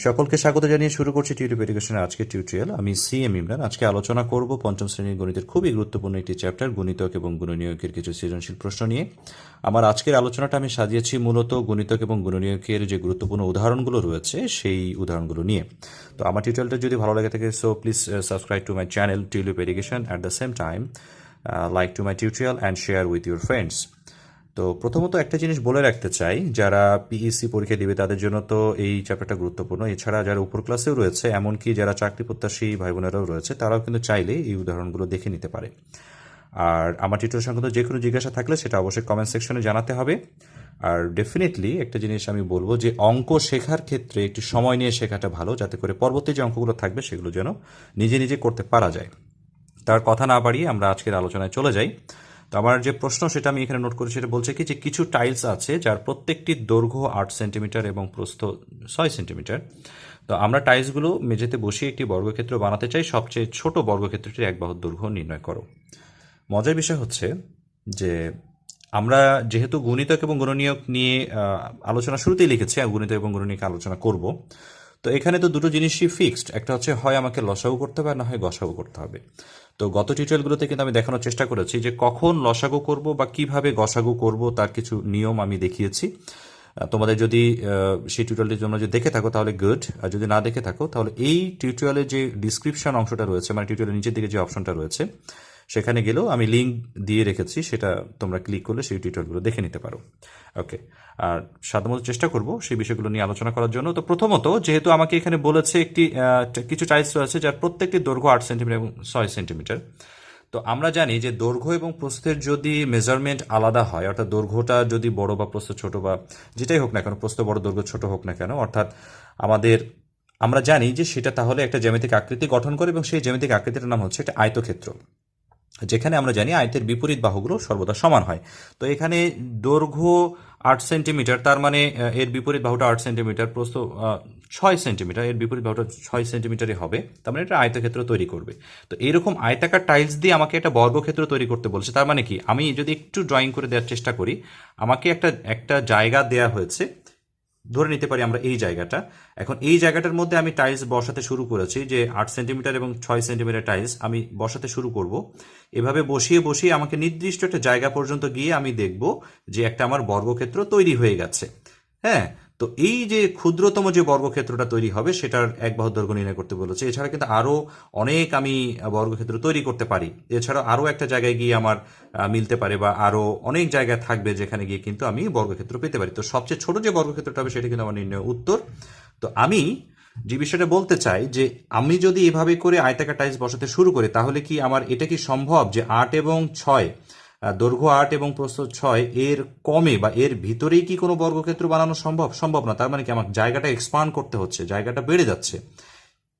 সকলকে স্বাগত জানিয়ে শুরু করছি টিউটিউব এডুকেশনের আজকের টিউটোরিয়াল আমি সি এম ইমরান। আজকে আলোচনা করব পঞ্চম শ্রেণির গণিতের খুবই গুরুত্বপূর্ণ একটি চ্যাপ্টার গণিতক এবং গুণনীয়কের কিছু সৃজনশীল প্রশ্ন নিয়ে। আমার আজকের আলোচনাটা আমি সাজিয়েছি মূলত গণিতক এবং গুণনীয়কের যে গুরুত্বপূর্ণ উদাহরণগুলো রয়েছে, সেই উদাহরণগুলো নিয়ে। তো আমার টিউটোরিয়ালটা যদি ভালো লাগে থাকে so please subscribe to my channel Tulip Education at the same time like to my tutorial and share with your friends তো প্রথমত একটা জিনিস বলে রাখতে চাই, যারা পিইসি পরীক্ষা দিবে তাদের জন্য তো এই চ্যাপ্টারটা গুরুত্বপূর্ণ। এছাড়া যারা উপর ক্লাসেও রয়েছে, এমনকি যারা চাকরি প্রত্যাশী ভাই বোনেরাও রয়েছে, তারাও কিন্তু চাইলে এই উদাহরণগুলো দেখে নিতে পারে। আর আমার টিউটোরিয়াল সংক্রান্ত যে কোনো জিজ্ঞাসা থাকলে সেটা অবশ্যই কমেন্ট সেকশনে জানাতে হবে। আর ডেফিনেটলি একটা জিনিস আমি বলব যে, অঙ্ক শেখার ক্ষেত্রে একটু সময় নিয়ে শেখাটা ভালো, যাতে করে পরবর্তী যে অঙ্কগুলো থাকবে সেগুলো যেন নিজে নিজে করতে পারা যায়। তার কথা না বাড়িয়ে আমরা আজকের আলোচনায় চলে যাই। তো আমার যে প্রশ্ন সেটা আমি এখানে নোট করেছি, সেটা বলছে কি যে কিছু টাইলস আছে যার প্রত্যেকটি দৈর্ঘ্য আট সেন্টিমিটার এবং প্রস্থ ছয় সেন্টিমিটার তো আমরা টাইলসগুলো মেঝেতে বসিয়ে একটি বর্গক্ষেত্র বানাতে চাই, সবচেয়ে ছোট বর্গক্ষেত্রটির এক বাহুর দৈর্ঘ্য নির্ণয় করো। মজার বিষয় হচ্ছে যে আমরা যেহেতু গণিতক এবং গণনীয়ক নিয়ে আলোচনা শুরুতেই লিখেছি, আর গণিত এবং গণনীয়কে আলোচনা করব তো এখানে তো দুটো জিনিসই ফিক্সড একটা হচ্ছে, হয় আমাকে লসাগু করতে হবে আর না হয় গসাগু করতে হবে। তো গত টিউটোরিয়ালগুলোতে কিন্তু আমি দেখানোর চেষ্টা করেছি যে কখন লসাগু করব বা কীভাবে গসাগু করব তার কিছু নিয়ম আমি দেখিয়েছি। তোমাদের যদি সেই টিউটোরিয়ালটি তোমরা যদি দেখে থাকো তাহলে গুড আর যদি না দেখে থাকো তাহলে এই টিউটোরিয়ালের যে ডিসক্রিপশন অংশটা রয়েছে মানে টিউটোরিয়ালের নিচের দিকে যে অপশনটা রয়েছে সেখানে গেলেও আমি লিঙ্ক দিয়ে রেখেছি, সেটা তোমরা ক্লিক করলে সেই টিউটোরিয়ালগুলো দেখে নিতে পারো। ওকে আর সাধারণত চেষ্টা করব সেই বিষয়গুলো নিয়ে আলোচনা করার জন্য। তো প্রথমত, যেহেতু আমাকে এখানে বলেছে একটি কিছু টাইলস রয়েছে যার প্রত্যেকটি দৈর্ঘ্য আট সেন্টিমিটার এবং ছয় সেন্টিমিটার তো আমরা জানি যে দৈর্ঘ্য এবং প্রস্থের যদি মেজারমেন্ট আলাদা হয়, অর্থাৎ দৈর্ঘ্যটা যদি বড় বা প্রস্থ ছোট বা যেটাই হোক না কেন, প্রস্থ বড়, দৈর্ঘ্য ছোট হোক না কেন, অর্থাৎ আমাদের, আমরা জানি যে সেটা তাহলে একটা জ্যামিতিক আকৃতি গঠন করে এবং সেই জ্যামিতিক আকৃতিটার নাম হচ্ছে একটা আয়তক্ষেত্র। যেখানে আমরা জানি আয়তের বিপরীত বাহুগুলো সর্বদা সমান হয়। তো এখানে দৈর্ঘ্য আট সেন্টিমিটার, তার মানে এর বিপরীত বাহুটা আট সেন্টিমিটার, প্রস্থ ছয় সেন্টিমিটার, এর বিপরীত বাহুটা ছয় সেন্টিমিটারই হবে, তার মানে এটা আয়তক্ষেত্র তৈরি করবে। তো এরকম আয়তাকার টাইলস দিয়ে আমাকে একটা বর্গক্ষেত্র তৈরি করতে বলছে, তার মানে কি? আমি যদি একটু ড্রয়িং করে দেওয়ার চেষ্টা করি, আমাকে একটা একটা জায়গা দেয়া হয়েছে ধরে নিতে পারি আমরা এই জায়গাটা। এখন এই জায়গাটার মধ্যে আমি টাইলস বসাতে শুরু করেছি যে আট সেন্টিমিটার এবং ছয় সেন্টিমিটার টাইলস আমি বসাতে শুরু করব। এভাবে বসিয়ে বসিয়ে আমাকে নির্দিষ্ট একটা জায়গা পর্যন্ত গিয়ে আমি দেখব যে একটা আমার বর্গক্ষেত্র তৈরি হয়ে গেছে। হ্যাঁ? তো এই যে ক্ষুদ্রতম যে বর্গক্ষেত্রটা তৈরি হবে, সেটার এক বাহুর দৈর্ঘ্য নির্ণয় করতে বলেছে। এছাড়া কিন্তু আরও অনেক আমি বর্গক্ষেত্র তৈরি করতে পারি। এছাড়া আরও একটা জায়গায় গিয়ে আমার মিলতে পারে বা আরও অনেক জায়গায় থাকবে যেখানে গিয়ে কিন্তু আমি বর্গক্ষেত্র পেতে পারি। তো সবচেয়ে ছোট যে বর্গক্ষেত্রটা হবে, সেটা কিন্তু আমার নির্ণয় উত্তর। তো আমি যে বিষয়টা বলতে চাই যে, আমি যদি এভাবে করে আয়তাকার টাইলস বসাতে শুরু করি, তাহলে কি আমার এটা কি সম্ভব যে আট এবং ছয় দৈর্ঘ্য আট এবং প্রস্থ ছয়, এর কমে বা এর ভিতরেই কি কোনো বর্গক্ষেত্র বানানো সম্ভব? সম্ভব না। তার মানে কি আমার জায়গাটা এক্সপান্ড করতে হচ্ছে, জায়গাটা বেড়ে যাচ্ছে।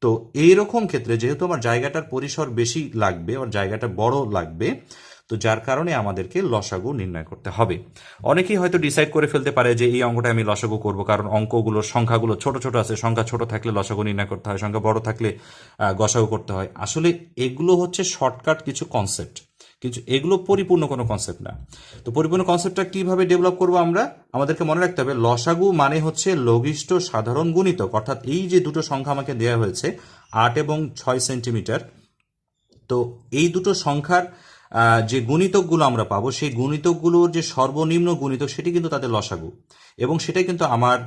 তো এইরকম ক্ষেত্রে যেহেতু আমার জায়গাটার পরিসর বেশি লাগবে আর জায়গাটা বড় লাগবে, তো যার কারণে আমাদেরকে লসাগু নির্ণয় করতে হবে। অনেকেই হয়তো ডিসাইড করে ফেলতে পারে যে এই অঙ্কটা আমি লসাগু করব, কারণ অঙ্কগুলোর সংখ্যাগুলো ছোট ছোট আছে, সংখ্যা ছোট থাকলে লসাগু নির্ণয় করতে হয়, সংখ্যা বড় থাকলে গসাগু করতে হয়। আসলে এগুলো হচ্ছে শর্টকাট কিছু কনসেপ্ট কিন্তু এগুলো পরিপূর্ণ কোনো কনসেপ্ট না। তো পরিপূর্ণ কনসেপ্টটা কীভাবে ডেভেলপ করব আমরা? আমাদেরকে মনে রাখতে হবে, লসাগু মানে হচ্ছে লঘিষ্ঠ সাধারণ গুণিতক, অর্থাৎ এই যে দুটো সংখ্যা আমাকে দেওয়া হয়েছে, আট এবং ছয় সেন্টিমিটার তো এই দুটো সংখ্যার যে গুণিতকগুলো আমরা পাবো, সেই গুণিতকগুলোর যে সর্বনিম্ন গুণিতক, সেটি কিন্তু তাদের লসাগু। এবং সেটাই কিন্তু আমার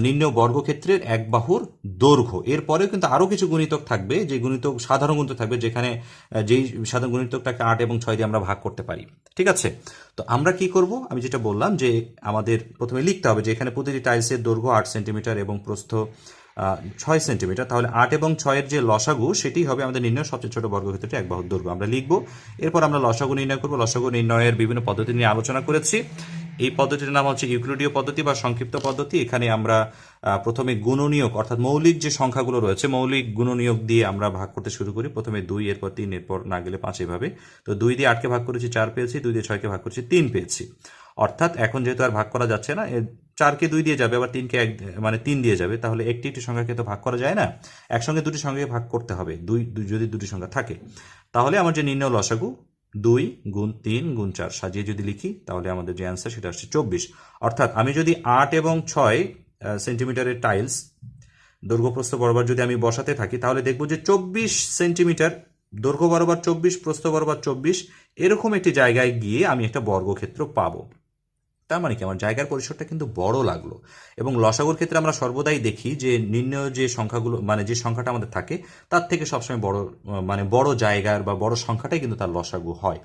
নিম্ন বর্গক্ষেত্রের এক বাহুর দৈর্ঘ্য। এরপরেও কিন্তু আরও কিছু গুণিতক থাকবে, যে গুণিতক, সাধারণ গুণিতক থাকবে, যেখানে যেই সাধারণ গুণিতকটাকে আট এবং ছয় দিয়ে আমরা ভাগ করতে পারি। ঠিক আছে? তো আমরা কি করব? আমি যেটা বললাম যে আমাদের প্রথমে লিখতে হবে যে এখানে প্রতিটি টাইলসের দৈর্ঘ্য আট সেন্টিমিটার এবং প্রস্থ ছয় সেন্টিমিটার, তাহলে আট এবং ছয়ের যে লসাগু, সেটি হবে আমাদের নির্ণয় সবচেয়ে ছোট বর্গক্ষেত্রটি এক বাহুর দৈর্ঘ্য আমরা লিখব, এরপর আমরা লসাগু নির্ণয় করব। লসাগু নির্ণয়ের বিভিন্ন পদ্ধতি নিয়ে আলোচনা করেছি। এই পদ্ধতির নাম হচ্ছে ইউক্লিডীয় পদ্ধতি বা সংক্ষিপ্ত পদ্ধতি। এখানে আমরা প্রথমে গুণনীয়ক, অর্থাৎ মৌলিক যে সংখ্যাগুলো রয়েছে, মৌলিক গুণনীয়ক দিয়ে আমরা ভাগ করতে শুরু করি। প্রথমে দুই, এরপর তিন, এরপর না গেলে পাঁচ এভাবে। তো দুই দিয়ে আটকে ভাগ করেছি চার পেয়েছি, দুই দিয়ে ছয়কে ভাগ করেছি তিন পেয়েছি। অর্থাৎ এখন যেহেতু আর ভাগ করা যাচ্ছে না চারকে দুই দিয়ে যাবে, আবার তিনকে এক মানে তিন দিয়ে যাবে, তাহলে একটি একটি সংখ্যাকে তো ভাগ করা যায় না? একসঙ্গে দুটি সংখ্যাকে ভাগ করতে হবে, দুই যদি দুটি সংখ্যা থাকে। তাহলে আমার যে নির্ণয় লসাগু দুই গুণ তিন গুণ চার, সাজিয়ে যদি লিখি, তাহলে আমাদের যে অ্যান্সার সেটা আসছে চব্বিশ। অর্থাৎ আমি যদি আট এবং ছয় সেন্টিমিটারের টাইলস দৈর্ঘ্য প্রস্থ বরাবর যদি আমি বসাতে থাকি, তাহলে দেখব যে চব্বিশ সেন্টিমিটার দৈর্ঘ্য বরাবর চব্বিশ, প্রস্থ বরাবর চব্বিশ, এরকম একটি জায়গায় গিয়ে আমি একটা বর্গক্ষেত্র পাবো। তার মানে কি আমার জায়গার পরিসরটা কিন্তু বড় লাগল। এবং লসাগুর ক্ষেত্রে আমরা সর্বদাই দেখি যে নির্ণয় যে সংখ্যাগুলো মানে যে সংখ্যাটা আমাদের থাকে, তার থেকে সবসময় বড় মানে বড় জায়গার বা বড় সংখ্যাটাই কিন্তু তার লসাগু হয়।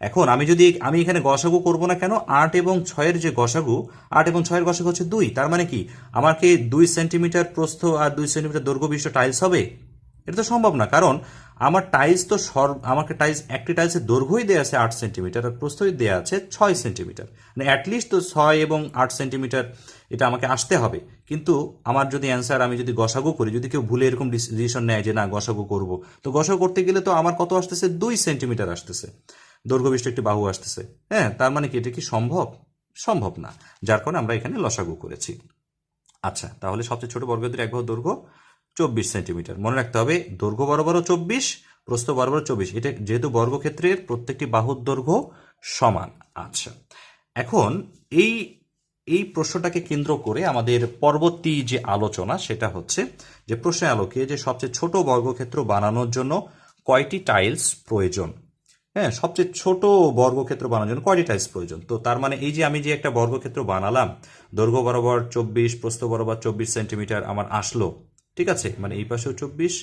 এখন আমি যদি, আমি এখানে গসাগু করব না কেন? আট এবং ছয়ের যে গসাগু, আট এবং ছয়ের গসাগু হচ্ছে দুই। তার মানে কি? আমাকে দুই সেন্টিমিটার প্রস্থ আর দুই সেন্টিমিটার দৈর্ঘ্য বিশিষ্ট টাইলস হবে? এটা তো সম্ভব না। কারণ আমার টাইলস তো সর আমাকে টাইলস একটি টাইলসের দৈর্ঘ্যই দেওয়া আছে আট সেন্টিমিটার আর প্রস্থই দেওয়া আছে ছয় সেন্টিমিটার মানে অ্যাটলিস্ট তো ছয় এবং আট সেন্টিমিটার এটা আমাকে আসতে হবে। কিন্তু আমার যদি অ্যান্সার আমি যদি গসাগু করি, যদি কেউ ভুলে এরকম ডিসিশন নেয় যে না, গসাগু করব, তো গসাগু করতে গেলে তো আমার কত আসতেছে? দুই সেন্টিমিটার আসতেছে। দৈর্ঘ্য বিশিষ্ট একটি বাহু আসতেছে। হ্যাঁ তার মানে কি? এটা কি সম্ভব? সম্ভব না। যার কারণে আমরা এখানে লসাগু করেছি। আচ্ছা তাহলে সবচেয়ে ছোট বর্গক্ষেত্রের এক দৈর্ঘ্য চব্বিশ সেন্টিমিটার। মনে রাখতে হবে, দৈর্ঘ্য বরাবরও চব্বিশ, প্রস্থ বরাবর চব্বিশ। এটা যেহেতু বর্গক্ষেত্রের প্রত্যেকটি বাহুর দৈর্ঘ্য সমান আচ্ছা এখন এই এই প্রশ্নটাকে কেন্দ্র করে আমাদের পরবর্তী যে আলোচনা, সেটা হচ্ছে যে প্রশ্নের আলোকে যে সবচেয়ে ছোট বর্গক্ষেত্র বানানোর জন্য কয়টি টাইলস প্রয়োজন? হ্যাঁ সবচেয়ে ছোট বর্গক্ষেত্র বানানোর জন্য কয়টি টাইলস প্রয়োজন? তো তার মানে এই যে আমি যে একটা বর্গক্ষেত্র বানালাম, দৈর্ঘ্য বরাবর চব্বিশ, প্রস্থ বরাবর চব্বিশ সেন্টিমিটার আমার আসলো ঠিক আছে মানে এই পাশেও চব্বিশ,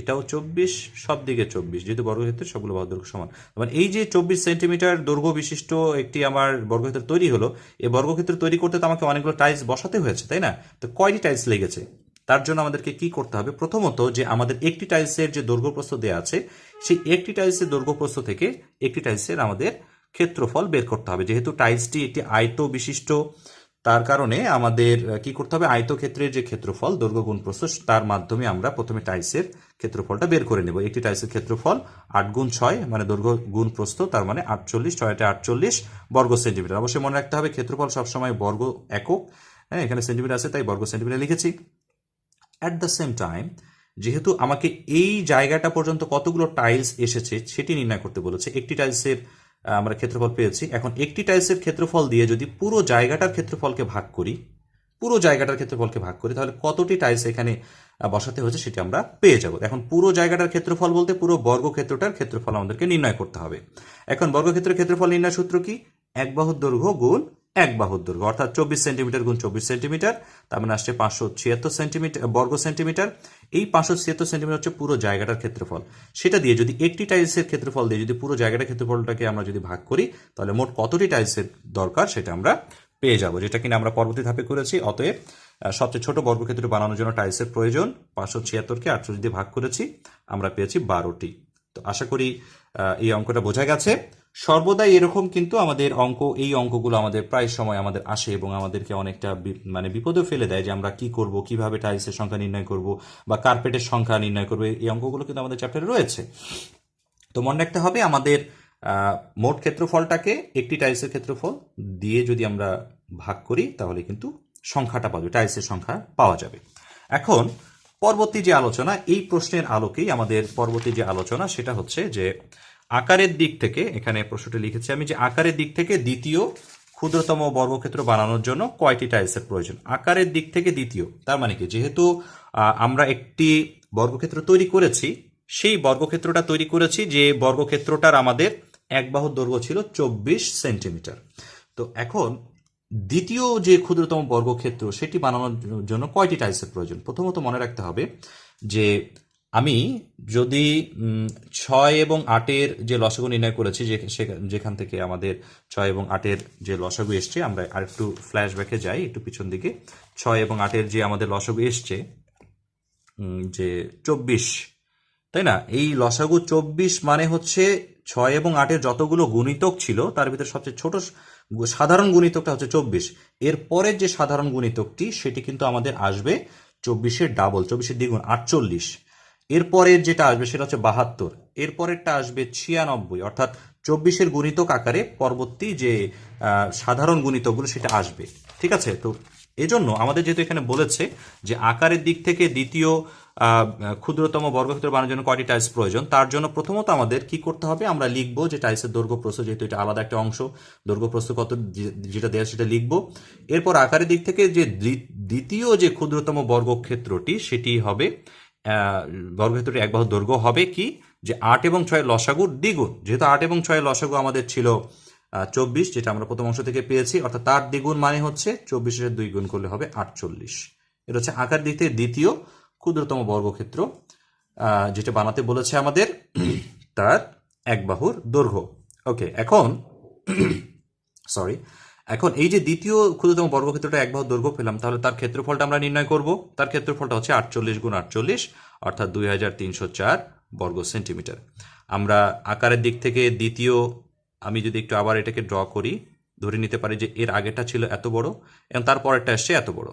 এটাও চব্বিশ, সব দিকে চব্বিশ, যেহেতু বর্গক্ষেত্রে সবগুলো বাহুর দৈর্ঘ্য সমান। মানে এই যে চব্বিশ সেন্টিমিটার দৈর্ঘ্য বিশিষ্ট একটি আমার বর্গক্ষেত্র তৈরি হলো এই বর্গক্ষেত্র তৈরি করতে তো আমাকে অনেকগুলো টাইলস বসাতে হয়েছে, তাই না? তো কয়টি টাইলস লেগেছে? তার জন্য আমাদেরকে কি করতে হবে? প্রথমত যে আমাদের একটি টাইলসের যে দৈর্ঘ্য প্রস্থ দেওয়া আছে, সেই একটি টাইলসের দৈর্ঘ্য প্রস্থ থেকে একটি টাইলসের আমাদের ক্ষেত্রফল বের করতে হবে। যেহেতু টাইলসটি একটি আয়ত বিশিষ্ট তার কারণে আমাদের কি করতে হবে? আয়তক্ষেত্রের যে ক্ষেত্রফল দৈর্ঘ্য গুণ প্রস্থ তার মাধ্যমে আমরা প্রথমে টাইলসের ক্ষেত্রফলটা বের করে নেব। একটি টাইলসের ক্ষেত্রফল আট গুণ ছয় মানে দৈর্ঘ্য গুণ প্রস্থ তার মানে আটচল্লিশ, ছয়টা আটচল্লিশ বর্গ সেন্টিমিটার। অবশ্যই মনে রাখতে হবে, ক্ষেত্রফল সবসময় বর্গ একক। হ্যাঁ এখানে সেন্টিমিটার আছে, তাই বর্গ সেন্টিমিটার লিখেছি। অ্যাট দ্য সেম টাইম যেহেতু আমাকে এই জায়গাটা পর্যন্ত কতগুলো টাইলস এসেছে, সেটি নির্ণয় করতে বলেছে। একটি টাইলসের আমরা ক্ষেত্রফল পেয়েছি। এখন একটি টাইলসের ক্ষেত্রফল দিয়ে যদি পুরো জায়গাটার ক্ষেত্রফলকে ভাগ করি, পুরো জায়গাটার ক্ষেত্রফলকে ভাগ করি, তাহলে কতটি টাইলস এখানে বসাতে হয়েছে সেটি আমরা পেয়ে যাব। এখন পুরো জায়গাটার ক্ষেত্রফল বলতে পুরো বর্গক্ষেত্রটার ক্ষেত্রফল আমাদেরকে নির্ণয় করতে হবে। এখন বর্গক্ষেত্রের ক্ষেত্রফল নির্ণয় সূত্র কি? এক বাহুর দৈর্ঘ্য গুণ এক বাহুর দৈর্ঘ্য, অর্থাৎ চব্বিশ সেন্টিমিটার গুণ চব্বিশ সেন্টিমিটার, তার মানে আসছে পাঁচশো ছিয়াত্তর সেন্টিমিটার বর্গ সেন্টিমিটার। এই পাঁচশো ছিয়াত্তর সেন্টিমিটার হচ্ছে পুরো জায়গাটার ক্ষেত্রফল। সেটা দিয়ে যদি একটি টাইলসের ক্ষেত্রফল দিয়ে যদি পুরো জায়গাটার ক্ষেত্রফলটাকে আমরা যদি ভাগ করি, তাহলে মোট কতটি টাইলসের দরকার সেটা আমরা পেয়ে যাব, যেটা কিনা আমরা পরবর্তী ধাপে করেছি। অতএব সবচেয়ে ছোট বর্গক্ষেত্র বানানোর জন্য টাইলসের প্রয়োজন। পাঁচশো ছিয়াত্তরকে আটশো দিয়ে ভাগ করেছি, আমরা পেয়েছি বারোটি। তো আশা করি এই অঙ্কটা বোঝা গেছে। সর্বদাই এরকম কিন্তু আমাদের অঙ্ক, এই অঙ্কগুলো আমাদের প্রায় সময় আমাদের আসে এবং আমাদেরকে অনেকটা মানে বিপদেও ফেলে দেয় যে আমরা কি করব, কীভাবে টাইলসের সংখ্যা নির্ণয় করব বা কার্পেটের সংখ্যা নির্ণয় করব, এই অঙ্কগুলো কিন্তু আমাদের চ্যাপ্টারে রয়েছে। তো মনে রাখতে হবে আমাদের মোট ক্ষেত্রফলটাকে একটি টাইলসের ক্ষেত্রফল দিয়ে যদি আমরা ভাগ করি তাহলে কিন্তু সংখ্যাটা পাবে টাইলসের সংখ্যা পাওয়া যাবে। এখন পরবর্তী যে আলোচনা, এই প্রশ্নের আলোকেই আমাদের পরবর্তী যে আলোচনা সেটা হচ্ছে যে আকারের দিক থেকে, এখানে প্রশ্নটি লিখেছি আমি, যে আকারের দিক থেকে দ্বিতীয় ক্ষুদ্রতম বর্গক্ষেত্র বানানোর জন্য কয়টি টাইলসের প্রয়োজন? আকারের দিক থেকে দ্বিতীয়, তার মানে কি? যেহেতু আমরা একটি বর্গক্ষেত্র তৈরি করেছি, সেই বর্গক্ষেত্রটা তৈরি করেছি যে বর্গক্ষেত্রটার আমাদের এক বাহুর দৈর্ঘ্য ছিল চব্বিশ সেন্টিমিটার। তো এখন দ্বিতীয় যে ক্ষুদ্রতম বর্গক্ষেত্র, সেটি বানানোর জন্য কয়টি টাইলসের প্রয়োজন? প্রথমত মনে রাখতে হবে যে আমি যদি ছয় এবং আটের যে লসাগু নির্ণয় করেছি যে যেখান থেকে আমাদের ছয় এবং আটের যে লসাগু এসছে, আমরা আর একটু ফ্ল্যাশব্যাকে যাই, একটু পিছন দিকে। ছয় এবং আটের যে আমাদের লসাগু এসছে যে চব্বিশ, তাই না? এই লসাগু চব্বিশ মানে হচ্ছে ছয় এবং আটের যতগুলো গুণিতক ছিল, তার ভিতরে সবচেয়ে ছোট সাধারণ গুণিতকটা হচ্ছে চব্বিশ। এর পরের যে সাধারণ গুণিতকটি, সেটি কিন্তু আমাদের আসবে চব্বিশের ডাবল চব্বিশের দ্বিগুণ আটচল্লিশ। এরপরের যেটা আসবে সেটা হচ্ছে বাহাত্তর। এরপরেরটা আসবে ছিয়ানব্বই, অর্থাৎ চব্বিশের গুণিতক আকারে পরবর্তী যে সাধারণ গুণিতকগুলো সেটা আসবে। ঠিক আছে? তো এজন্য আমাদের যেহেতু এখানে বলেছে যে আকারের দিক থেকে দ্বিতীয় ক্ষুদ্রতম বর্গক্ষেত্র বানানোর জন্য কয়টি টাইলস প্রয়োজন, তার জন্য প্রথমত আমাদের কি করতে হবে, আমরা লিখব যে টাইলসের দৈর্ঘ্য প্রস্থ যেহেতু এটা আলাদা একটা অংশ, দৈর্ঘ্য প্রস্থ কত যেটা দেওয়া সেটা লিখব। এরপর আকারের দিক থেকে যে দ্বি- দ্বিতীয় যে ক্ষুদ্রতম বর্গক্ষেত্রটি, সেটি হবে বর্গক্ষেত্রটি এক বাহু দৈর্ঘ্য হবে কি? যে আট এবং ছয়ের লসাগুর দ্বিগুণ। যেহেতু আট এবং ছয়ের লসাগু আমাদের ছিল চব্বিশ, যেটা আমরা প্রথম অংশ থেকে পেয়েছি, অর্থাৎ তার দ্বিগুণ মানে হচ্ছে চব্বিশের দুই গুণ করলে হবে আটচল্লিশ। এটা হচ্ছে আকার দিক থেকে দ্বিতীয় ক্ষুদ্রতম বর্গক্ষেত্র যেটা বানাতে বলেছে আমাদের তার এক বাহুর দৈর্ঘ্য। ওকে এখন সরি এখন এই যে দ্বিতীয় ক্ষুদ্রতম বর্গক্ষেত্রটা এক বাহু দৈর্ঘ্য পেলাম, তাহলে তার ক্ষেত্রফলটা আমরা নির্ণয় করব। তার ক্ষেত্রফলটা হচ্ছে আটচল্লিশ গুণ আটচল্লিশ, অর্থাৎ দুই হাজার তিনশো চার বর্গ সেন্টিমিটার। আমরা আকারের দিক থেকে দ্বিতীয়, আমি যদি একটু আবার এটাকে ড্র করি, ধরে নিতে পারি যে এর আগেরটা ছিল এত বড়, এবং তারপরেরটা এসছে এত বড়।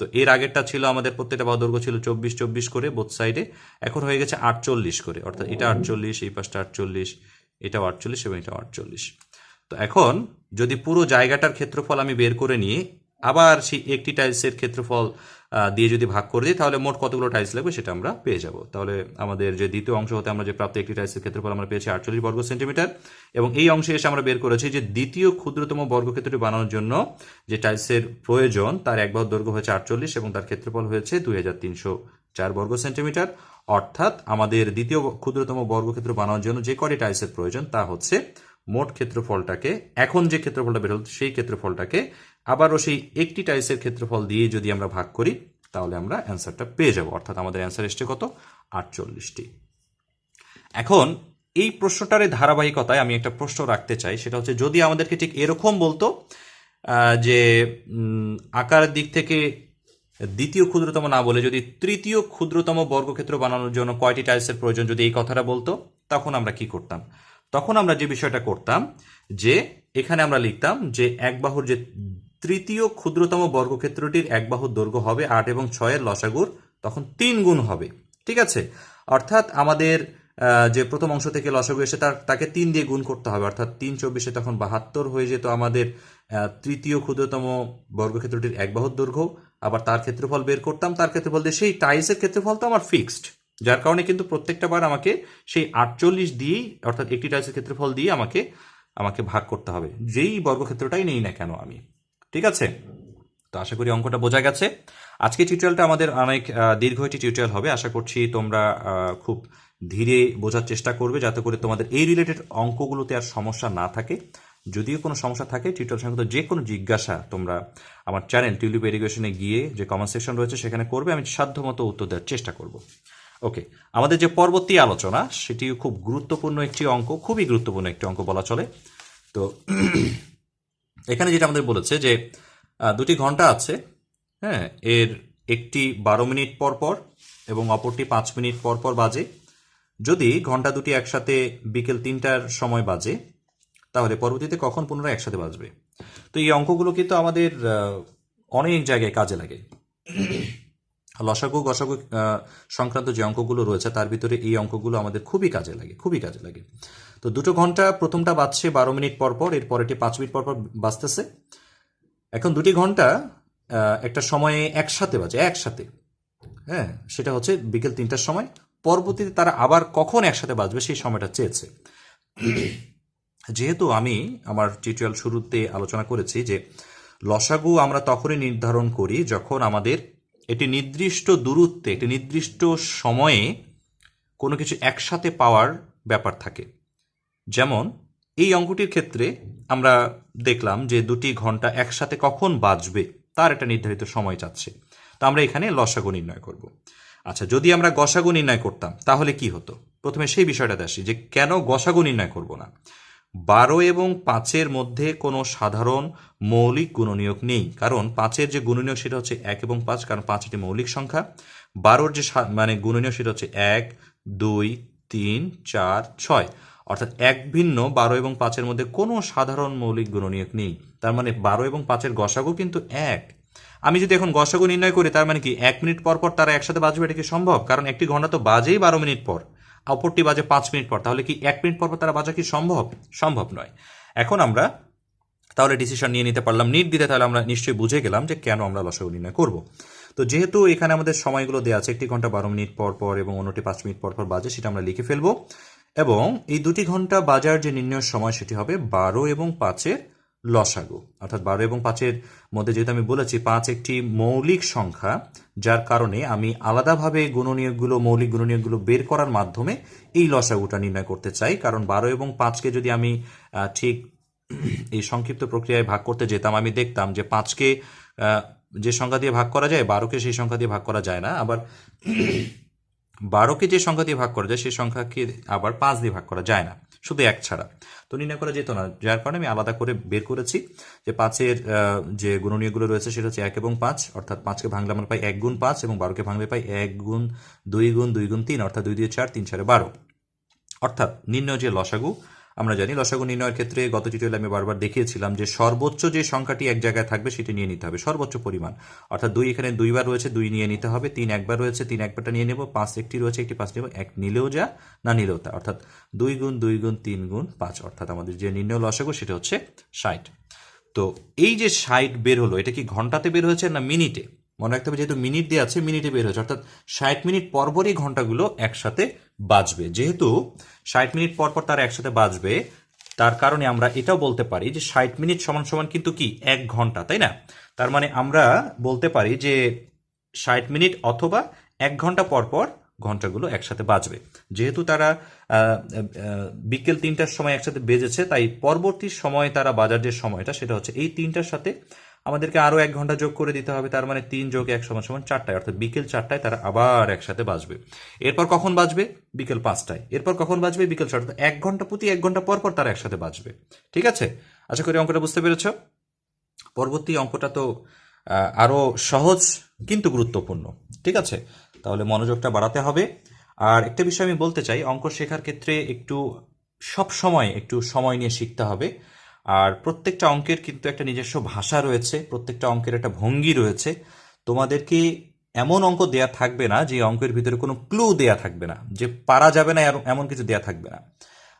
তো এর আগেরটা ছিল আমাদের প্রত্যেকটা বাহু দৈর্ঘ্য ছিল চব্বিশ চব্বিশ করে বোথ সাইডে এখন হয়ে গেছে আটচল্লিশ করে, অর্থাৎ এটা আটচল্লিশ, এই পাশটা আটচল্লিশ, এটাও আটচল্লিশ এবং এটাও আটচল্লিশ। তো এখন যদি পুরো জায়গাটার ক্ষেত্রফল আমি বের করে নিয়ে আবার সেই একটি টাইলসের ক্ষেত্রফল দিয়ে যদি ভাগ করে দিই, তাহলে মোট কতগুলো টাইলস লাগবে সেটা আমরা পেয়ে যাব। তাহলে আমাদের যে দ্বিতীয় অংশ হতে আমরা যে প্রাপ্ত একটি টাইলসের ক্ষেত্রফল আমরা পেয়েছি আটচল্লিশ বর্গ সেন্টিমিটার এবং এই অংশে এসে আমরা বের করেছি যে দ্বিতীয় ক্ষুদ্রতম বর্গক্ষেত্রটি বানানোর জন্য যে টাইলসের প্রয়োজন, তার এক দৈর্ঘ্য হয়েছে আটচল্লিশ এবং তার ক্ষেত্রফল হয়েছে দুই হাজার তিনশো চার বর্গ সেন্টিমিটার। অর্থাৎ আমাদের দ্বিতীয় ক্ষুদ্রতম বর্গক্ষেত্র বানানোর জন্য যে কটি টাইলসের প্রয়োজন, তা হচ্ছে মোট ক্ষেত্রফলটাকে এখন যে ক্ষেত্রফলটা বের হল সেই ক্ষেত্রফলটাকে আবারও সেই একটি টাইলসের ক্ষেত্রফল দিয়ে যদি আমরা ভাগ করি তাহলে আমরা অ্যান্সারটা পেয়ে যাব। অর্থাৎ আমাদের অ্যান্সার এসছে কত? আটচল্লিশটি। এখন এই প্রশ্নটার ধারাবাহিকতায় আমি একটা প্রশ্ন রাখতে চাই সেটা হচ্ছে যদি আমাদেরকে ঠিক এরকম বলতো যে উম, আকারের দিক থেকে দ্বিতীয় ক্ষুদ্রতম না বলে যদি তৃতীয় ক্ষুদ্রতম বর্গক্ষেত্র বানানোর জন্য কয়টি টাইলসের প্রয়োজন যদি এই কথাটা বলতো তখন আমরা কি করতাম? তখন আমরা যে বিষয়টা করতাম, যে এখানে আমরা লিখতাম যে এক বাহুর যে তৃতীয় ক্ষুদ্রতম বর্গক্ষেত্রটির এক বাহুর দৈর্ঘ্য হবে আট এবং ছয়ের লসাগুর তখন তিন গুণ হবে। ঠিক আছে? অর্থাৎ আমাদের যে প্রথম অংশ থেকে লসাগু এসে তার, তাকে তিন দিয়ে গুণ করতে হবে। অর্থাৎ তিন চব্বিশে তখন বাহাত্তর হয়ে যেত আমাদের তৃতীয় ক্ষুদ্রতম বর্গক্ষেত্রটির এক বাহুর দৈর্ঘ্য। আবার তার ক্ষেত্রফল বের করতাম, তার ক্ষেত্রফল দিয়ে সেই টাইলসের ক্ষেত্রফল তো আমার ফিক্সড যার কারণে কিন্তু প্রত্যেকটা বার আমাকে সেই আটচল্লিশ দিয়েই, অর্থাৎ একটি টাইলসের ক্ষেত্রফল দিয়ে আমাকে আমাকে ভাগ করতে হবে। যেই বর্গক্ষেত্রটাই নেই না কেন আমি। ঠিক আছে? তো আশা করি অঙ্কটা বোঝা গেছে। আজকে টিউটোরিয়ালটা আমাদের অনেক দীর্ঘ একটি টিউটোরিয়াল হবে। আশা করছি তোমরা খুব ধীরে বোঝার চেষ্টা করবে যাতে করে তোমাদের এই রিলেটেড অঙ্কগুলোতে আর সমস্যা না থাকে। যদিও কোনো সমস্যা থাকে টিউটোরিয়াল সংক্রান্ত যে কোনো জিজ্ঞাসা তোমরা আমার চ্যানেল টিউলিপ এডুকেশনে গিয়ে যে কমেন্ট সেকশন রয়েছে সেখানে করবে। আমি সাধ্যমতো উত্তর দেওয়ার চেষ্টা করব। ওকে আমাদের যে পরবর্তী আলোচনা সেটিও খুব গুরুত্বপূর্ণ একটি অঙ্ক, খুবই গুরুত্বপূর্ণ একটি অঙ্ক বলা চলে। তো, এখানে যেটা আমাদের বলেছে যে দুটি ঘণ্টা আছে হ্যাঁ এর একটি বারো মিনিট পর পর এবং অপরটি পাঁচ মিনিট পর পর বাজে। যদি ঘণ্টা দুটি একসাথে বিকেল তিনটার সময় বাজে, তাহলে পরবর্তীতে কখন পুনরায় একসাথে বাজবে? তো এই অঙ্কগুলো কিন্তু আমাদের অনেক জায়গায় কাজে লাগে। লসাগু, গসাগু সংক্রান্ত যে অঙ্কগুলো রয়েছে, তার ভিতরে এই অঙ্কগুলো আমাদের খুবই কাজে লাগে, খুবই কাজে লাগে। তো দুটো ঘণ্টা প্রথমটা বাজছে বারো মিনিট পর পর, এর পরেরটি পাঁচ মিনিট পর পর বাজতেছে। এখন দুটি ঘণ্টা একটা সময়ে একসাথে বাজে, একসাথে। হ্যাঁ সেটা হচ্ছে বিকেল তিনটার সময়। পরবর্তীতে তারা আবার কখন একসাথে বাজবে সেই সময়টা চেয়েছে। যেহেতু আমি আমার টিউটোরিয়াল শুরুতে আলোচনা করেছি যে লসাগু আমরা তখনই নির্ধারণ করি যখন আমাদের একটি নির্দিষ্ট দূরত্বে একটি নির্দিষ্ট সময়ে কোনো কিছু একসাথে পাওয়ার ব্যাপার থাকে। যেমন, এই অঙ্কটির ক্ষেত্রে আমরা দেখলাম যে দুটি ঘণ্টা একসাথে কখন বাজবে, তার একটা নির্ধারিত সময় চাচ্ছে তো আমরা এখানে লসাগু নির্ণয় করব। আচ্ছা যদি আমরা গসাগু নির্ণয় করতাম, তাহলে কি হতো? প্রথমে সেই বিষয়টাতে আসি যে কেন গসাগু নির্ণয় করব না। বারো এবং পাঁচের মধ্যে কোনো সাধারণ মৌলিক গুণনীয়ক নেই। কারণ পাঁচের যে গুণনীয়ক সেটা হচ্ছে এক এবং পাঁচ, কারণ পাঁচ একটি মৌলিক সংখ্যা। বারোর যে মানে গুণনীয়ক সেটা হচ্ছে এক, দুই, তিন, চার, ছয়। অর্থাৎ এক ভিন্ন বারো এবং পাঁচের মধ্যে কোনো সাধারণ মৌলিক গুণনীয়ক নেই। তার মানে বারো এবং পাঁচের গসাগু কিন্তু এক। আমি যদি এখন গসাগু নির্ণয় করি, তার মানে কি এক মিনিট পর পর তারা একসাথে বাজবে এটা কি সম্ভব? কারণ একটি ঘণ্টা তো বাজেই বারো মিনিট পর। অপরটি বাজে পাঁচ মিনিট পর। তাহলে কি এক মিনিট পর তারা বাজা কি সম্ভব? সম্ভব নয়। এখন আমরা তাহলে ডিসিশন নিয়ে নিতে পারলাম নির্দ্বিধে তাহলে আমরা নিশ্চয়ই বুঝে গেলাম যে কেন আমরা লসাগু নির্ণয় করব। তো যেহেতু এখানে আমাদের সময়গুলো দেওয়া আছে, একটি ঘণ্টা বারো মিনিট পর পর এবং অন্যটি পাঁচ মিনিট পর পর বাজে, সেটা আমরা লিখে ফেলব। এবং এই দুটি ঘণ্টা বাজার যে নির্ণয়ের সময়, সেটি হবে বারো এবং পাঁচের লসাগু, অর্থাৎ বারো এবং পাঁচের মধ্যে যেহেতু আমি বলেছি, পাঁচ একটি মৌলিক সংখ্যা, যার কারণে আমি আলাদাভাবে গুণনীয়কগুলো, মৌলিক গুণনীয়কগুলো বের করার মাধ্যমে এই লসাগুটা নির্ণয় করতে চাই। কারণ বারো এবং পাঁচকে যদি আমি ঠিক এই সংক্ষিপ্ত প্রক্রিয়ায় ভাগ করতে যেতাম, আমি দেখতাম যে পাঁচকে যে সংখ্যা দিয়ে ভাগ করা যায়, বারোকে সেই সংখ্যা দিয়ে ভাগ করা যায় না। আবার বারোকে যে সংখ্যা দিয়ে ভাগ করা যায় সেই সংখ্যাকে আবার পাঁচ দিয়ে ভাগ করা যায় না। শুধু এক ছাড়া। তো নির্ণয় করা যেত না। যার কারণে আমি আলাদা করে বের করেছি যে পাঁচের যে গুণনীয়গুলো রয়েছে সেটা হচ্ছে এক এবং পাঁচ। অর্থাৎ পাঁচকে ভাঙলে আমরা পাই এক গুণ পাঁচ এবং বারোকে ভাঙলে পাই এক গুণ দুই গুণ দুই গুণ তিন, অর্থাৎ দুই দিয়ে চার, তিন, চারে বারো। অর্থাৎ নির্ণয় যে লসাগু আমরা জানি লসাগু নির্ণয়ের ক্ষেত্রে গত টিউটোরিয়ালে আমি বারবার দেখিয়েছিলাম যে সর্বোচ্চ যে সংখ্যাটি এক জায়গায় থাকবে সেটি নিয়ে নিতে হবে, সর্বোচ্চ পরিমাণ। অর্থাৎ দুই এখানে দুইবার রয়েছে, দুই নিয়ে নিতে হবে, তিন একবার রয়েছে, তিন একবারটা নিয়ে নেব, পাঁচ একটি রয়েছে, একটি পাঁচ নেব, এক নিলেও যা, না নিলেও তা। অর্থাৎ দুই গুণ দুই গুণ, তিন গুণ, পাঁচ। অর্থাৎ আমাদের যে নির্ণয় লসাগু সেটা হচ্ছে ষাট। তো এই যে ষাট বের হলো, এটা কি ঘন্টাতে বের হয়েছে না মিনিটে? মনে রাখতে হবে যেহেতু মিনিট দিয়ে আছে, মিনিটে বের হয়েছে। অর্থাৎ ষাট মিনিট পরপরই ঘন্টাগুলো একসাথে বাজবে। যেহেতু ষাট মিনিট পর পর তারা একসাথে বাজবে, তার কারণে আমরা এটাও বলতে পারি যে ষাট মিনিট সমান সমান কিন্তু কি? এক ঘণ্টা, তাই না? তার মানে আমরা বলতে পারি যে ষাট মিনিট অথবা এক ঘণ্টা পর পর ঘন্টাগুলো একসাথে বাজবে। যেহেতু তারা বিকেল তিনটার সময় একসাথে বেজেছে, তাই পরবর্তী সময় তারা বাজার যে সময়টা, সেটা হচ্ছে এই তিনটার সাথে আমাদেরকে আরও এক ঘণ্টা যোগ করে দিতে হবে তার মানে তিন যোগ এক সমান সমান চারটায় অর্থাৎ বিকেল চারটায় তারা আবার একসাথে বাজবে। এরপর কখন বাজবে? বিকেল পাঁচটায়। এরপর কখন বাজবে? বিকেল চারটা এক ঘণ্টা প্রতি এক ঘণ্টা পর পর তারা একসাথে বাজবে। ঠিক আছে? আশা করি অঙ্কটা বুঝতে পেরেছ? পরবর্তী অঙ্কটা তো আহ, আরও সহজ কিন্তু গুরুত্বপূর্ণ। ঠিক আছে? তাহলে মনোযোগটা বাড়াতে হবে। আর একটা বিষয় আমি বলতে চাই অঙ্ক শেখার ক্ষেত্রে একটু সব সময় একটু সময় নিয়ে শিখতে হবে। আর প্রত্যেকটা অঙ্কের কিন্তু একটা নিজস্ব ভাষা রয়েছে, প্রত্যেকটা অঙ্কের একটা ভঙ্গি রয়েছে। তোমাদেরকে এমন অঙ্ক দেয়া থাকবে না যে অঙ্কের ভিতরে কোনো ক্লু দেয়া থাকবে না, যে পারা যাবে না এমন কিছু দেয়া থাকবে না।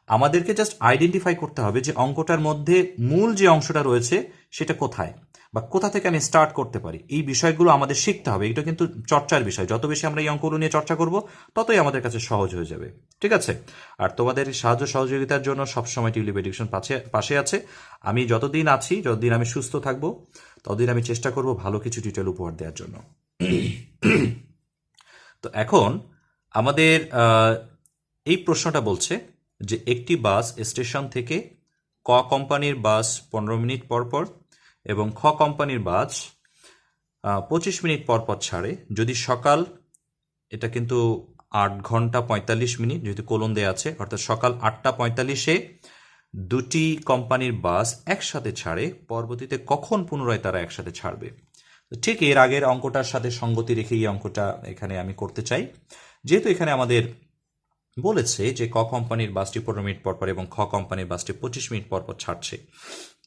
আমাদেরকে জাস্ট আইডেন্টিফাই করতে হবে যে অঙ্কটার মধ্যে মূল যে অংশটা রয়েছে সেটা কোথায় বা কোথা থেকে আমি স্টার্ট করতে পারি। এই বিষয়গুলো আমাদের শিখতে হবে। এটা কিন্তু চর্চার বিষয়। যত বেশি আমরা এই অঙ্কগুলো নিয়ে চর্চা করব, ততই আমাদের কাছে সহজ হয়ে যাবে। ঠিক আছে? আর তোমাদের সাহায্য সহযোগিতার জন্য সবসময় টিউলিপ এডুকেশন পাশে পাশে আছে। আমি যতদিন আছি, যতদিন আমি সুস্থ থাকব, ততদিন আমি চেষ্টা করব ভালো কিছু ডিটেল উপহার দেওয়ার জন্য। তো এখন আমাদের এই প্রশ্নটা বলছে যে একটি বাস স্টেশন থেকে ক কোম্পানির বাস পনেরো মিনিট পর পর এবং খ কোম্পানির বাস পঁচিশ মিনিট পর পর ছাড়ে। যদি সকাল, এটা কিন্তু আট ঘণ্টা পঁয়তাল্লিশ মিনিট, যেহেতু কোলন দেয়া আছে, অর্থাৎ সকাল আটটা পঁয়তাল্লিশে দুটি কোম্পানির বাস একসাথে ছাড়ে, পরবর্তীতে কখন পুনরায় তারা একসাথে ছাড়বে? ঠিক এর আগের অঙ্কটার সাথে সঙ্গতি রেখে এই অঙ্কটা এখানে আমি করতে চাই। যেহেতু এখানে আমাদের বলেছে যে ক কোম্পানির বাসটি পনেরো মিনিট পর পর এবং খ কোম্পানির বাসটি পঁচিশ মিনিট পর পর ছাড়ছে।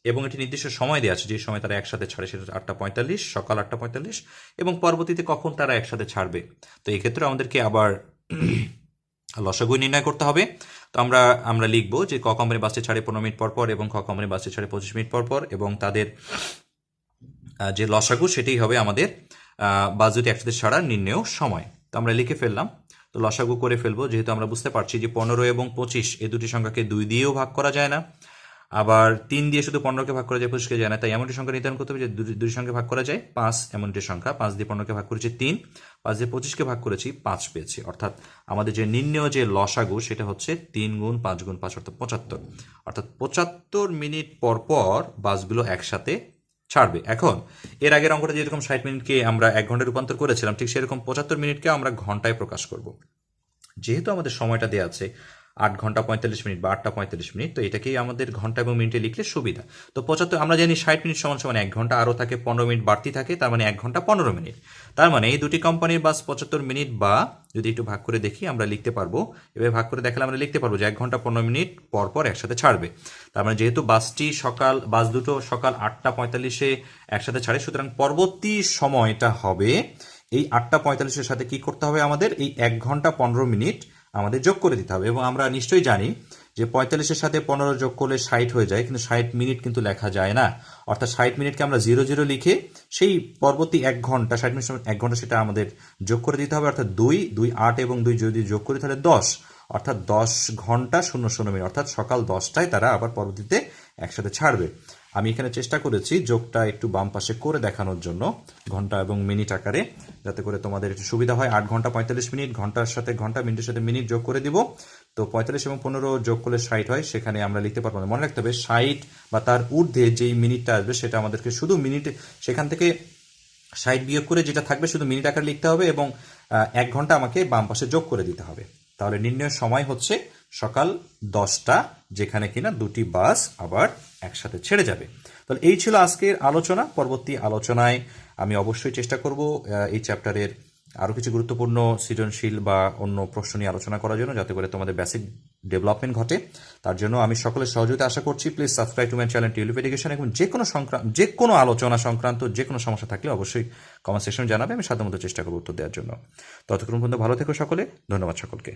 এবং এটি নির্দিষ্ট সময় দেওয়া আছে। যে সময় তারা একসাথে ছাড়ে সেটা আটটা পঁয়তাল্লিশ, সকাল আটটা পঁয়তাল্লিশ এবং পরবর্তীতে কখন তারা একসাথে ছাড়বে। তো এই ক্ষেত্রে আমাদেরকে আবার লসাগু নির্ণয় করতে হবে। তো আমরা আমরা লিখব যে ক কোম্পানির বাসটি ছাড়ে পনেরো মিনিট পর পর এবং খ কোম্পানির বাসটি ছাড়ে পঁচিশ মিনিট পর পর এবং তাদের যে লসাগু সেটাই হবে আমাদের বাস দুটি একসাথে ছাড়ার নির্ণেয় সময়। তো আমরা লিখে ফেললাম। তো লসাগু করে ফেলব, যেহেতু আমরা বুঝতে পারছি যে পনেরো এবং পঁচিশ, এই দুটি সংখ্যাকে দুই দিয়েও ভাগ করা যায় না। আবার তিন দিয়ে শুধু পনেরোকে ভাগ করা যায়, পঁচিশকে যায় না। তাই এমনটি সংখ্যা নির্ধারণ করতে হবে যে দুটি সংখ্যা ভাগ করা যায়, পাঁচ এমনটি সংখ্যা। পাঁচ দিয়ে পনেরোকে ভাগ করেছি তিন, পাঁচ দিয়ে পঁচিশকে ভাগ করেছি পাঁচ পেয়েছি। অর্থাৎ আমাদের যে নির্ণেয় যে লসাগু, সেটা হচ্ছে তিন গুণ পাঁচ গুণ পাঁচ অর্থাৎ পঁচাত্তর। অর্থাৎ পঁচাত্তর মিনিট পর পর বাসগুলো একসাথে ছাড়বে। এখন, এর আগের অঙ্কটা যেরকম ষাট মিনিটকে আমরা এক ঘন্টায় রূপান্তর করেছিলাম, ঠিক সেরকম পঁচাত্তর মিনিটকে আমরা ঘন্টায় প্রকাশ করব। যেহেতু আমাদের সময়টা দেওয়া আছে আট ঘণ্টা পঁয়তাল্লিশ মিনিট বা আটটা পঁয়তাল্লিশ মিনিট, তো এটাকেই আমাদের ঘণ্টা এবং মিনিটে লিখলে সুবিধা। তো পঁচাত্তর, আমরা জানি ষাট মিনিট সমান সমান এক ঘণ্টা, আরও থাকে পনেরো মিনিট বাড়তি থাকে, তার মানে এক ঘণ্টা পনেরো মিনিট। তার মানে এই দুটি কোম্পানির বাস পঁচাত্তর মিনিট বা যদি একটু ভাগ করে দেখি, আমরা লিখতে পারব, এভাবে ভাগ করে দেখালে আমরা লিখতে পারব যে এক ঘণ্টা পনেরো মিনিট পর পর একসাথে ছাড়বে। তার মানে যেহেতু বাসটি সকাল বাস দুটো সকাল আটটা পঁয়তাল্লিশে একসাথে ছাড়ে, সুতরাং পরবর্তী সময়টা হবে, এই আটটা পঁয়তাল্লিশের সাথে কি করতে হবে আমাদের? এই এক ঘণ্টা পনেরো মিনিট আমাদের যোগ করে দিতে হবে এবং আমরা নিশ্চয়ই জানি যে পঁয়তাল্লিশের সাথে পনেরো যোগ করলে ষাট হয়ে যায়, কিন্তু ষাট মিনিট কিন্তু লেখা যায় না। অর্থাৎ ষাট মিনিটকে আমরা জিরো জিরো লিখে সেই পরবর্তী এক ঘণ্টা, ষাট মিনিট এক ঘণ্টা সেটা আমাদের যোগ করে দিতে হবে। অর্থাৎ দুই দুই আট এবং দুই যদি যোগ করি তাহলে দশ। অর্থাৎ দশ ঘণ্টা শূন্য শূন্য মিনিট, অর্থাৎ সকাল দশটায় তারা আবার পরবর্তীতে একসাথে ছাড়বে। আমি এখানে চেষ্টা করেছি যোগটা একটু বাম পাশে করে দেখানোর জন্য, ঘণ্টা এবং মিনিট আকারে, যাতে করে তোমাদের একটু সুবিধা হয়। আট ঘণ্টা পঁয়তাল্লিশ মিনিট, ঘণ্টার সাথে ঘণ্টা, মিনিটের সাথে মিনিট যোগ করে দিব। তো পঁয়তাল্লিশ এবং পনেরো যোগ করলে ষাট হয়, সেখানে আমরা লিখতে পারব না। মনে রাখতে হবে, ষাট বা তার ঊর্ধ্বে যেই মিনিটটা আসবে, সেটা আমাদেরকে শুধু মিনিট, সেখান থেকে ষাট বিয়োগ করে যেটা থাকবে শুধু মিনিট আকারে লিখতে হবে এবং এক ঘণ্টা আমাকে বাম পাশে যোগ করে দিতে হবে। তাহলে নির্ণয় সময় হচ্ছে সকাল দশটা, যেখানে কিনা দুটি বাস আবার একসাথে ছেড়ে যাবে। তাহলে এই ছিল আজকের আলোচনা, পরবর্তী আলোচনায় আমি অবশ্যই চেষ্টা করব এই চ্যাপ্টারের আরও কিছু গুরুত্বপূর্ণ, সৃজনশীল বা অন্য প্রশ্ন নিয়ে আলোচনা করার জন্য যাতে করে তোমাদের বেসিক ডেভেলপমেন্ট ঘটে। তার জন্য আমি সকলের সহযোগিতা আশা করছি। Please subscribe to my channel Tulip Education এবং যে কোনো সংক্রান্ত, যে কোনো আলোচনা সংক্রান্ত, যে কোনো সমস্যা থাকলে অবশ্যই কমেন্ট সেকশনে জানাবে। আমি সাধারণত চেষ্টা করব উত্তর দেওয়ার জন্য। ততক্ষণ পর্যন্ত ভালো থেকো সকলে। ধন্যবাদ সকলকে।